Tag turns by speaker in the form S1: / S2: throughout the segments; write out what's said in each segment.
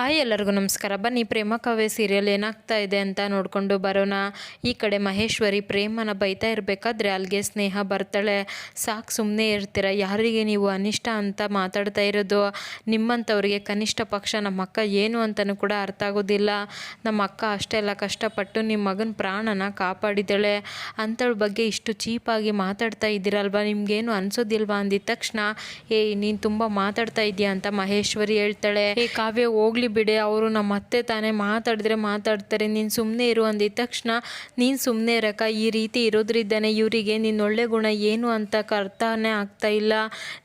S1: Hi ಎಲ್ಲರಿಗೂ ನಮಸ್ಕಾರ. ಬನ್ನಿ, ಪ್ರೇಮ ಕಾವ್ಯ ಸೀರಿಯಲ್ ಏನಾಗ್ತಾ ಇದೆ ಅಂತ ನೋಡಿಕೊಂಡು ಬರೋಣ. ಈ ಕಡೆ ಮಹೇಶ್ವರಿ ಪ್ರೇಮನ ಬೈತಾ ಇರಬೇಕಾದ್ರೆ ಅಲ್ಲಿಗೆ ಸ್ನೇಹ ಬರ್ತಾಳೆ. ಸಾಕು ಸುಮ್ಮನೆ ಇರ್ತೀರ. ಯಾರಿಗೆ ನೀವು ಅನಿಷ್ಟ ಅಂತ ಮಾತಾಡ್ತಾ ಇರೋದು? ನಿಮ್ಮಂಥವ್ರಿಗೆ ಕನಿಷ್ಠ ಪಕ್ಷ ನಮ್ಮ ಅಕ್ಕ ಏನು ಅಂತಲೂ ಕೂಡ ಅರ್ಥ ಆಗೋದಿಲ್ಲ. ನಮ್ಮ ಅಕ್ಕ ಅಷ್ಟೆಲ್ಲ ಕಷ್ಟಪಟ್ಟು ನಿಮ್ಮ ಮಗನ ಪ್ರಾಣನ ಕಾಪಾಡಿದ್ದಾಳೆ. ಅಂಥವ್ರ ಬಗ್ಗೆ ಇಷ್ಟು ಚೀಪಾಗಿ ಮಾತಾಡ್ತಾ ಇದ್ದೀರಲ್ವ? ನಿಮಗೇನು ಅನ್ಸೋದಿಲ್ವಾ ಅಂದಿದ ತಕ್ಷಣ? ಏಯ್, ನೀನು ತುಂಬ ಮಾತಾಡ್ತಾ ಇದೀಯ ಅಂತ ಮಹೇಶ್ವರಿ ಹೇಳ್ತಾಳೆ. ಏ, ಕಾವ್ಯ, ಹೋಗ್ಲಿ ಬಿಡೆ, ಅವರು ನಮ್ಮ ಅತ್ತೆ ತಾನೇ ಮಾತಾಡಿದ್ರೆ ಮಾತಾಡ್ತಾರೆ, ನೀನು ಸುಮ್ಮನೆ ಇರು ಅಂದಿದ ತಕ್ಷಣ, ನೀನು ಸುಮ್ಮನೆ ಇರಕ್ಕ, ಈ ರೀತಿ ಇರೋದ್ರಿಂದನೇ ಇವರಿಗೆ ನಿನ್ನ ಒಳ್ಳೆ ಗುಣ ಏನು ಅಂತ ಅರ್ಥನೇ ಆಗ್ತಾ ಇಲ್ಲ.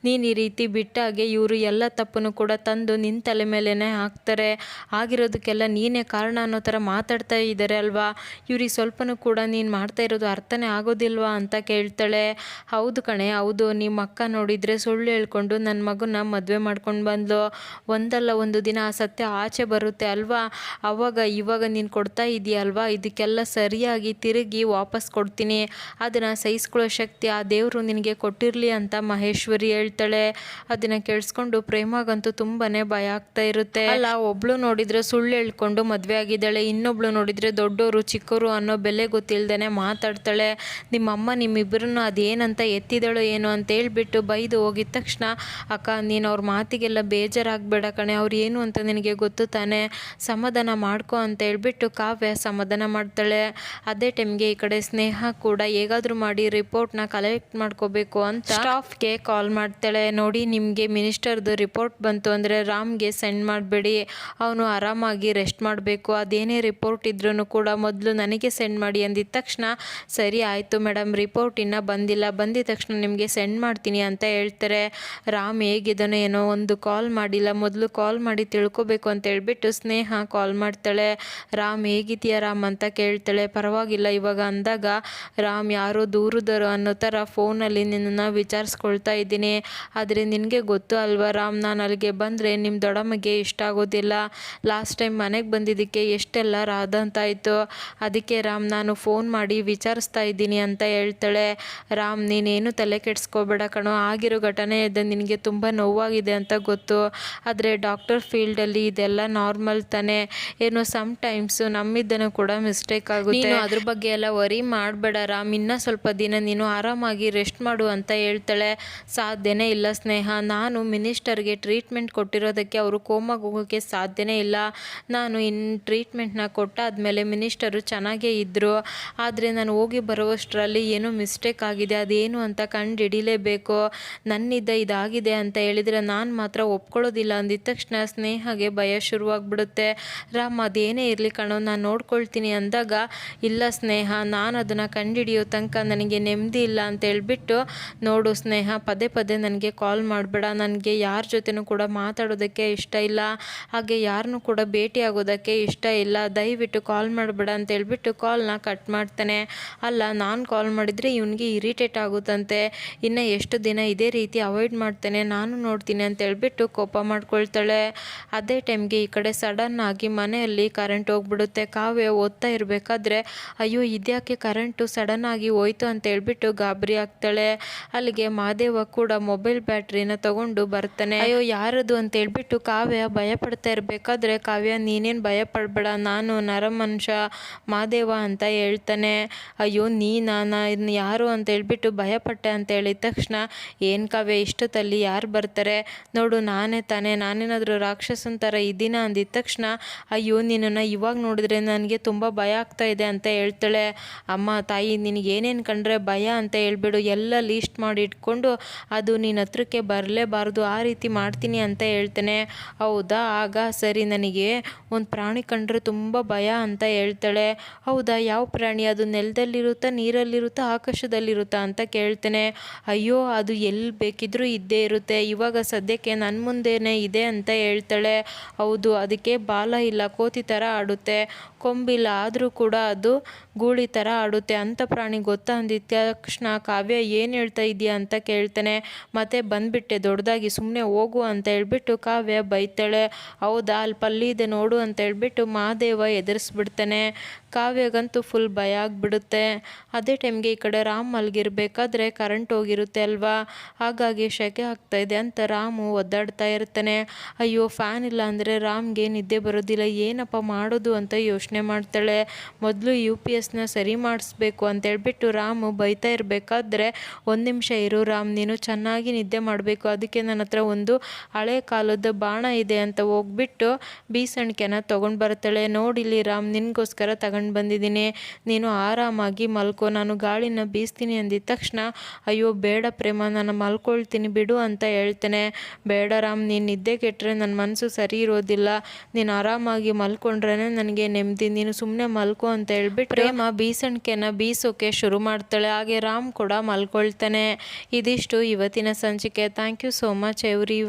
S1: ನೀನು ಈ ರೀತಿ ಬಿಟ್ಟಾಗೆ ಇವರು ಎಲ್ಲ ತಪ್ಪನ್ನು ಕೂಡ ತಂದು ನಿನ್ನ ತಲೆ ಮೇಲೇ ಹಾಕ್ತಾರೆ. ಆಗಿರೋದಕ್ಕೆಲ್ಲ ನೀನೇ ಕಾರಣ ಅನ್ನೋ ಥರ ಮಾತಾಡ್ತಾ ಇದ್ದಾರೆ ಅಲ್ವಾ? ಇವ್ರಿಗೆ ಸ್ವಲ್ಪನೂ ಕೂಡ ನೀನು ಮಾಡ್ತಾ ಇರೋದು ಅರ್ಥನೇ ಆಗೋದಿಲ್ವಾ ಅಂತ ಕೇಳ್ತಾಳೆ. ಹೌದು ಕಣೆ, ಹೌದು, ನಿಮ್ಮ ಅಕ್ಕ ನೋಡಿದರೆ ಸುಳ್ಳು ಹೇಳ್ಕೊಂಡು ನನ್ನ ಮಗನ ಮದುವೆ ಮಾಡ್ಕೊಂಡು ಬಂದ್ಲು. ಒಂದಲ್ಲ ಒಂದು ದಿನ ಆ ಸತ್ಯ ಆಚೆ ಬರುತ್ತೆ ಅಲ್ವಾ? ಅವಾಗ ಇವಾಗ ನೀನು ಕೊಡ್ತಾ ಇದೆಯಲ್ವಾ ಇದಕ್ಕೆಲ್ಲ ಸರಿಯಾಗಿ ತಿರುಗಿ ವಾಪಸ್ ಕೊಡ್ತೀನಿ. ಅದನ್ನು ಸಹಿಸ್ಕೊಳ್ಳೋ ಶಕ್ತಿ ಆ ದೇವರು ನಿನಗೆ ಕೊಟ್ಟಿರಲಿ ಅಂತ ಮಹೇಶ್ವರಿ ಹೇಳ್ತಾಳೆ. ಅದನ್ನು ಕೇಳಿಸ್ಕೊಂಡು ಪ್ರೇಮಾಗಂತೂ ತುಂಬಾ ಭಯ ಆಗ್ತಾ ಇರುತ್ತೆ. ಅಲ್ಲ, ಒಬ್ಳು ನೋಡಿದ್ರೆ ಸುಳ್ಳು ಹೇಳ್ಕೊಂಡು ಮದುವೆ ಆಗಿದ್ದಾಳೆ. ಇನ್ನೊಬ್ಳು ನೋಡಿದರೆ ದೊಡ್ಡವರು ಚಿಕ್ಕವರು ಅನ್ನೋ ಬೆಲೆ ಗೊತ್ತಿಲ್ದೇನೆ ಮಾತಾಡ್ತಾಳೆ. ನಿಮ್ಮಮ್ಮ ನಿಮ್ಮಿಬ್ಬರನ್ನು ಅದೇನಂತ ಎತ್ತಿದಳು ಏನು ಅಂತ ಹೇಳ್ಬಿಟ್ಟು ಬೈದು ಹೋಗಿದ ತಕ್ಷಣ, ಅಕ್ಕ, ನೀನು ಅವ್ರ ಮಾತಿಗೆಲ್ಲ ಬೇಜಾರಾಗಬೇಡ ಕಣೆ. ಅವ್ರು ಏನು ಅಂತ ನಿನಗೆ ಗೊತ್ತು, ತಾನೆ ಸಮಾಧಾನ ಮಾಡ್ಕೊ ಅಂತ ಹೇಳ್ಬಿಟ್ಟು ಕಾವ್ಯ ಸಮಾಧಾನ ಮಾಡ್ತಾಳೆ. ಅದೇ ಟೈಮ್ಗೆ ಈ ಕಡೆ ಸ್ನೇಹ ಕೂಡ ಹೇಗಾದರೂ ಮಾಡಿ ರಿಪೋರ್ಟ್ನ ಕಲೆಕ್ಟ್ ಮಾಡ್ಕೋಬೇಕು ಅಂತ ಸ್ಟಾಫ್ಗೆ ಕಾಲ್ ಮಾಡ್ತಾಳೆ. ನೋಡಿ, ನಿಮಗೆ ಮಿನಿಸ್ಟರ್ದು ರಿಪೋರ್ಟ್ ಬಂತು ಅಂದರೆ ರಾಮ್ಗೆ ಸೆಂಡ್ ಮಾಡಬೇಡಿ. ಅವನು ಆರಾಮಾಗಿ ರೆಸ್ಟ್ ಮಾಡಬೇಕು. ಅದೇನೇ ರಿಪೋರ್ಟ್ ಇದ್ರೂ ಕೂಡ ಮೊದಲು ನನಗೆ ಸೆಂಡ್ ಮಾಡಿ ಅಂದಿದ ತಕ್ಷಣ, ಸರಿ ಆಯಿತು ಮೇಡಮ್ ರಿಪೋರ್ಟ್ ಇನ್ನೂ ಬಂದಿಲ್ಲ. ಬಂದಿದ ತಕ್ಷಣ ನಿಮಗೆ ಸೆಂಡ್ ಮಾಡ್ತೀನಿ ಅಂತ ಹೇಳ್ತಾರೆ. ರಾಮ್ ಹೇಗಿದ್ದಾನೋ ಏನೋ ಒಂದು ಕಾಲ್ ಮಾಡಿಲ್ಲ. ಮೊದಲು ಕಾಲ್ ಮಾಡಿ ತಿಳ್ಕೊಬೇಕು ಅಂತ ಹೇಳ್ಬಿಟ್ಟು ಸ್ನೇಹ ಕಾಲ್ ಮಾಡ್ತಾಳೆ. ರಾಮ್ ಹೇಗಿದೆಯಾ ರಾಮ್ ಅಂತ ಕೇಳ್ತಾಳೆ. ಪರವಾಗಿಲ್ಲ, ಇವಾಗ ಅಂದಾಗ ರಾಮ್ ಯಾರೋ ದೂರದರು ಅನ್ನೋ ಥರ ಫೋನಲ್ಲಿ ನಿನ್ನನ್ನು ವಿಚಾರಿಸ್ಕೊಳ್ತಾ ಇದ್ದೀನಿ. ಆದರೆ ನಿನಗೆ ಗೊತ್ತು ಅಲ್ವಾ ರಾಮ್, ನಾನು ಅಲ್ಲಿಗೆ ಬಂದರೆ ನಿಮ್ಮ ದೊಡ್ಡಮ್ಮಗೆ ಇಷ್ಟ ಆಗೋದಿಲ್ಲ. ಲಾಸ್ಟ್ ಟೈಮ್ ಮನೆಗೆ ಬಂದಿದ್ದಕ್ಕೆ ಎಷ್ಟೆಲ್ಲ ರಾದಂತಾಯಿತು ಅದಕ್ಕೆ ರಾಮ್, ನಾನು ಫೋನ್ ಮಾಡಿ ವಿಚಾರಿಸ್ತಾ ಇದ್ದೀನಿ ಅಂತ ಹೇಳ್ತಾಳೆ. ರಾಮ್, ನೀನೇನು ತಲೆ ಕೆಡಿಸ್ಕೋಬೇಡ ಕಣೋ. ಆಗಿರೋ ಘಟನೆ ಇದೆ ನಿನಗೆ ತುಂಬ ನೋವಾಗಿದೆ ಅಂತ ಗೊತ್ತು. ಆದರೆ ಡಾಕ್ಟರ್ ಫೀಲ್ಡಲ್ಲಿ ಇದೆಲ್ಲ ನಾರ್ಮಲ್ ತಾನೇ. ಏನು ಸಮ್ ಟೈಮ್ಸು ನಮ್ಮಿದ್ದನೂ ಕೂಡ ಮಿಸ್ಟೇಕ್ ಆಗುತ್ತೆ. ಅದ್ರ ಬಗ್ಗೆ ಎಲ್ಲ ವರಿ ಮಾಡಬೇಡ ರಾಮ್. ಇನ್ನೂ ಸ್ವಲ್ಪ ದಿನ ನೀನು ಆರಾಮಾಗಿ ರೆಸ್ಟ್ ಮಾಡು ಅಂತ ಹೇಳ್ತಾಳೆ. ಸಾಧ್ಯನೇ ಇಲ್ಲ ಸ್ನೇಹ. ನಾನು ಮಿನಿಸ್ಟರ್ಗೆ ಟ್ರೀಟ್ಮೆಂಟ್ ಕೊಟ್ಟಿರೋದಕ್ಕೆ ಅವರು ಕೋಮಾಗಿ ಹೋಗೋಕ್ಕೆ ಸಾಧ್ಯನೇ ಇಲ್ಲ. ನಾನು ಇನ್ ಟ್ರೀಟ್ಮೆಂಟ್ನ ಕೊಟ್ಟಾದಮೇಲೆ ಮಿನಿಸ್ಟರು ಚೆನ್ನಾಗೇ ಇದ್ದರು ಆದರೆ ನಾನು ಹೋಗಿ ಬರುವಷ್ಟರಲ್ಲಿ ಏನು ಮಿಸ್ಟೇಕ್ ಆಗಿದೆ. ಅದೇನು ಅಂತ ಕಂಡು ಹಿಡಿಲೇಬೇಕು ನನ್ನಿದ್ದ ಇದಾಗಿದೆ ಅಂತ ಹೇಳಿದರೆ ನಾನು ಮಾತ್ರ ಒಪ್ಕೊಳ್ಳೋದಿಲ್ಲ ಅಂದಿದ ತಕ್ಷಣ ಸ್ನೇಹಗೆ ಭಯ ಶುರುವಾಗ್ಬಿಡುತ್ತೆ. ರಾಮ್, ಅದೇನೇ ಇರಲಿ ಕಣೋ, ನಾನು ನೋಡ್ಕೊಳ್ತೀನಿ ಅಂದಾಗ, ಇಲ್ಲ ಸ್ನೇಹ, ನಾನು ಅದನ್ನು ಕಂಡುಹಿಡಿಯೋ ತನಕ ನನಗೆ ನೆಮ್ಮದಿ ಇಲ್ಲ ಅಂತ ಹೇಳ್ಬಿಟ್ಟು, ನೋಡು ಸ್ನೇಹ, ಪದೇ ಪದೇ ನನಗೆ ಕಾಲ್ ಮಾಡಬೇಡ. ನನಗೆ ಯಾರ ಜೊತೆನೂ ಕೂಡ ಮಾತಾಡೋದಕ್ಕೆ ಇಷ್ಟ ಇಲ್ಲ. ಹಾಗೆ ಯಾರನ್ನೂ ಕೂಡ ಭೇಟಿ ಆಗೋದಕ್ಕೆ ಇಷ್ಟ ಇಲ್ಲ. ದಯವಿಟ್ಟು ಕಾಲ್ ಮಾಡಬೇಡ ಅಂತ ಹೇಳ್ಬಿಟ್ಟು ಕಾಲ್ನ ಕಟ್ ಮಾಡ್ತಾನೆ. ಅಲ್ಲ, ನಾನು ಕಾಲ್ ಮಾಡಿದರೆ ಇವನಿಗೆ ಇರಿಟೇಟ್ ಆಗುತ್ತಂತೆ. ಇನ್ನು ಎಷ್ಟು ದಿನ ಇದೇ ರೀತಿ ಅವಾಯ್ಡ್ ಮಾಡ್ತೇನೆ. ನಾನು ನೋಡ್ತೀನಿ ಅಂತ ಹೇಳ್ಬಿಟ್ಟು ಕೋಪ ಮಾಡ್ಕೊಳ್ತಾಳೆ. ಅದೇ ಟೈಮ್ಗೆ ಈ ಕಡೆ ಸಡನ್ ಆಗಿ ಮನೆಯಲ್ಲಿ ಕರೆಂಟ್ ಹೋಗ್ಬಿಡುತ್ತೆ, ಕಾವ್ಯ ಓದ್ತಾ ಇರಬೇಕಾದ್ರೆ, ಅಯ್ಯೋ, ಇದ್ಯಾಕೆ ಕರೆಂಟು ಸಡನ್ ಆಗಿ ಹೋಯ್ತು ಅಂತ ಹೇಳ್ಬಿಟ್ಟು ಗಾಬರಿ ಆಗ್ತಾಳೆ. ಅಲ್ಲಿಗೆ ಮಾದೇವ ಕೂಡ ಮೊಬೈಲ್ ಬ್ಯಾಟ್ರಿನ ತಗೊಂಡು ಬರ್ತಾನೆ. ಅಯ್ಯೋ, ಯಾರದು? ಅಂತ ಹೇಳ್ಬಿಟ್ಟು ಕಾವ್ಯ ಭಯ ಪಡ್ತಾ ಇರಬೇಕಾದ್ರೆ, ಕಾವ್ಯ, ನೀನೇನು ಭಯ ಪಡಬೇಡ ನಾನು ನರಮನುಷ್ಯ, ಮಾದೇವ ಅಂತ ಹೇಳ್ತಾನೆ. ಅಯ್ಯೋ, ನೀನಾ? ನಾನು ಯಾರು? ಅಂತ ಹೇಳ್ಬಿಟ್ಟು ಭಯಪಟ್ಟೆ ಅಂತ ಹೇಳಿದ ತಕ್ಷಣ, ಏನು ಕಾವ್ಯ, ಇಷ್ಟೊತ್ತಲ್ಲಿ ಯಾರು ಬರ್ತಾರೆ? ನೋಡು, ನಾನೇ ತಾನೇ. ನಾನೇನಾದರೂ ರಾಕ್ಷಸನ ಥರ ಇದ್ದೀನ ಅಂದಿದ ತಕ್ಷಣ, ಅಯ್ಯೋ, ನಿನ್ನನ್ನು ಇವಾಗ ನೋಡಿದ್ರೆ ನನಗೆ ತುಂಬ ಭಯ ಆಗ್ತಾ ಇದೆ ಅಂತ ಹೇಳ್ತಾಳೆ. ಅಮ್ಮ, ತಾಯಿ, ನಿನಗೆ ಏನೇನು ಕಂಡ್ರೆ ಭಯ ಅಂತ ಹೇಳ್ಬಿಡು. ಎಲ್ಲ ಲೀಸ್ಟ್ ಮಾಡಿ ಇಟ್ಕೊಂಡು ಅದು ನಿನ್ನ ಹತ್ರಕ್ಕೆ ಬರಲೇಬಾರ್ದು. ಆ ರೀತಿ ಮಾಡ್ತೀನಿ ಅಂತ ಹೇಳ್ತೇನೆ. ಹೌದಾ? ಆಗ ಸರಿ, ನನಗೆ ಒಂದು ಪ್ರಾಣಿ ಕಂಡ್ರೆ ತುಂಬ ಭಯ ಅಂತ ಹೇಳ್ತಾಳೆ. ಹೌದಾ? ಯಾವ ಪ್ರಾಣಿ? ಅದು ನೆಲದಲ್ಲಿರುತ್ತಾ, ನೀರಲ್ಲಿರುತ್ತಾ, ಆಕಾಶದಲ್ಲಿರುತ್ತಾ? ಅಂತ ಕೇಳ್ತೇನೆ. ಅಯ್ಯೋ, ಅದು ಎಲ್ಲಿ ಬೇಕಿದ್ರೂ ಇದ್ದೇ ಇರುತ್ತೆ. ಇವಾಗ ಸದ್ಯಕ್ಕೆ ನನ್ನ ಮುಂದೆನೇ ಇದೆ ಅಂತ ಹೇಳ್ತಾಳೆ. ಹೌದು, ಅದಕ್ಕೆ ಬಾಲ ಇಲ್ಲ, ಕೋತಿ ಥರ ಆಡುತ್ತೆ. ಕೊಂಬಿಲ್ಲ ಆದರೂ ಕೂಡ ಅದು ಗೂಳಿ ಥರ ಆಡುತ್ತೆ. ಅಂಥ ಪ್ರಾಣಿ ಗೊತ್ತಾ ತಕ್ಷಣ ಕಾವ್ಯ ಏನು ಹೇಳ್ತಾ ಇದೆಯಾ ಅಂತ ಕೇಳ್ತಾನೆ. ಮತ್ತೆ ಬಂದುಬಿಟ್ಟೆ, ದೊಡ್ಡದಾಗಿ ಸುಮ್ಮನೆ ಹೋಗು ಅಂತ ಹೇಳ್ಬಿಟ್ಟು ಕಾವ್ಯ ಬೈತಾಳೆ. ಹೌದಾ, ಅಲ್ಲಿ ಪಲ್ಲಿ ಇದೆ ನೋಡು ಅಂತ ಹೇಳ್ಬಿಟ್ಟು ಮಹಾದೇವ ಎದುರಿಸ್ಬಿಡ್ತಾನೆ. ಕಾವ್ಯಗಂತೂ ಫುಲ್ ಭಯ ಆಗಿಬಿಡುತ್ತೆ. ಅದೇ ಟೈಮ್ಗೆ ಈ ಕಡೆ ರಾಮ್ ಮಲಗಿರ್ಬೇಕಾದ್ರೆ ಕರೆಂಟ್ ಹೋಗಿರುತ್ತೆ ಅಲ್ವಾ? ಹಾಗಾಗಿ ಶೆಕೆ ಆಗ್ತಾ ಇದೆ ಅಂತ ರಾಮು ಒದ್ದಾಡ್ತಾ ಇರ್ತಾನೆ. ಅಯ್ಯೋ ಫ್ಯಾನ್ ಇಲ್ಲ ಅಂದರೆ ರಾಮ್ಗೆ ನಿದ್ದೆ ಬರೋದಿಲ್ಲ. ಏನಪ್ಪ ಮಾಡೋದು ಅಂತ ಯೋಚನೆ ಮಾಡ್ತಾಳೆ. ಮೊದಲು ಯು ಪಿ ಎಸ್ನ ಸರಿ ಮಾಡಿಸ್ಬೇಕು ಅಂತೇಳ್ಬಿಟ್ಟು ರಾಮು ಬೈತಾ ಇರಬೇಕಾದ್ರೆ ಒಂದು ನಿಮಿಷ ಇರು ರಾಮ್, ನೀನು ಚೆನ್ನಾಗಿ ನಿದ್ದೆ ಮಾಡಬೇಕು. ಅದಕ್ಕೆ ನನ್ನ ಹತ್ರ ಒಂದು ಹಳೆ ಕಾಲದ ಬಾಣ ಇದೆ ಅಂತ ಹೋಗ್ಬಿಟ್ಟು ಬೀಸಣಿಕೆನ ತೊಗೊಂಡು ಬರ್ತಾಳೆ. ನೋಡಿಲಿ ರಾಮ್, ನಿನಗೋಸ್ಕರ ತಗೊಂಡು ಬಂದಿದ್ದೀನಿ. ನೀನು ಆರಾಮಾಗಿ ಮಲ್ಕೋ. ನಾನು ಗಾಳಿನ ಬೀಸ್ತೀನಿ ಅಂದಿದ ತಕ್ಷಣ, ಅಯ್ಯೋ, ಬೇಡ ಪ್ರೇಮ, ನಾನು ಮಲ್ಕೊಳ್ತೀನಿ ಬಿಡು ಅಂತ ಹೇಳ್ತೇನೆ. ಬೇಡ ರಾಮ್, ನೀನು ನಿದ್ದೆ ಕೆಟ್ಟರೆ ನನ್ನ ಮನಸ್ಸು ಸರಿ ಇರೋದಿಲ್ಲ. ನೀನು ಆರಾಮಾಗಿ ಮಲ್ಕೊಂಡ್ರೇ ನನಗೆ ನೆಮ್ಮದಿ. ನೀನು ಸುಮ್ಮನೆ ಮಲ್ಕೋ ಅಂತ ಹೇಳ್ಬಿಟ್ಟು ಪ್ರೇಮ ಬೀಸಣಿಕೆನ ಬೀಸೋಕೆ ಶುರು ಮಾಡ್ತಾಳೆ. ಹಾಗೆ ರಾಮ್ ಕೂಡ ಮಲ್ಕೊಳ್ತಾನೆ. ಇದಿಷ್ಟು ಇವತ್ತಿನ ಸಂಚಿಕೆ. Thank you so much every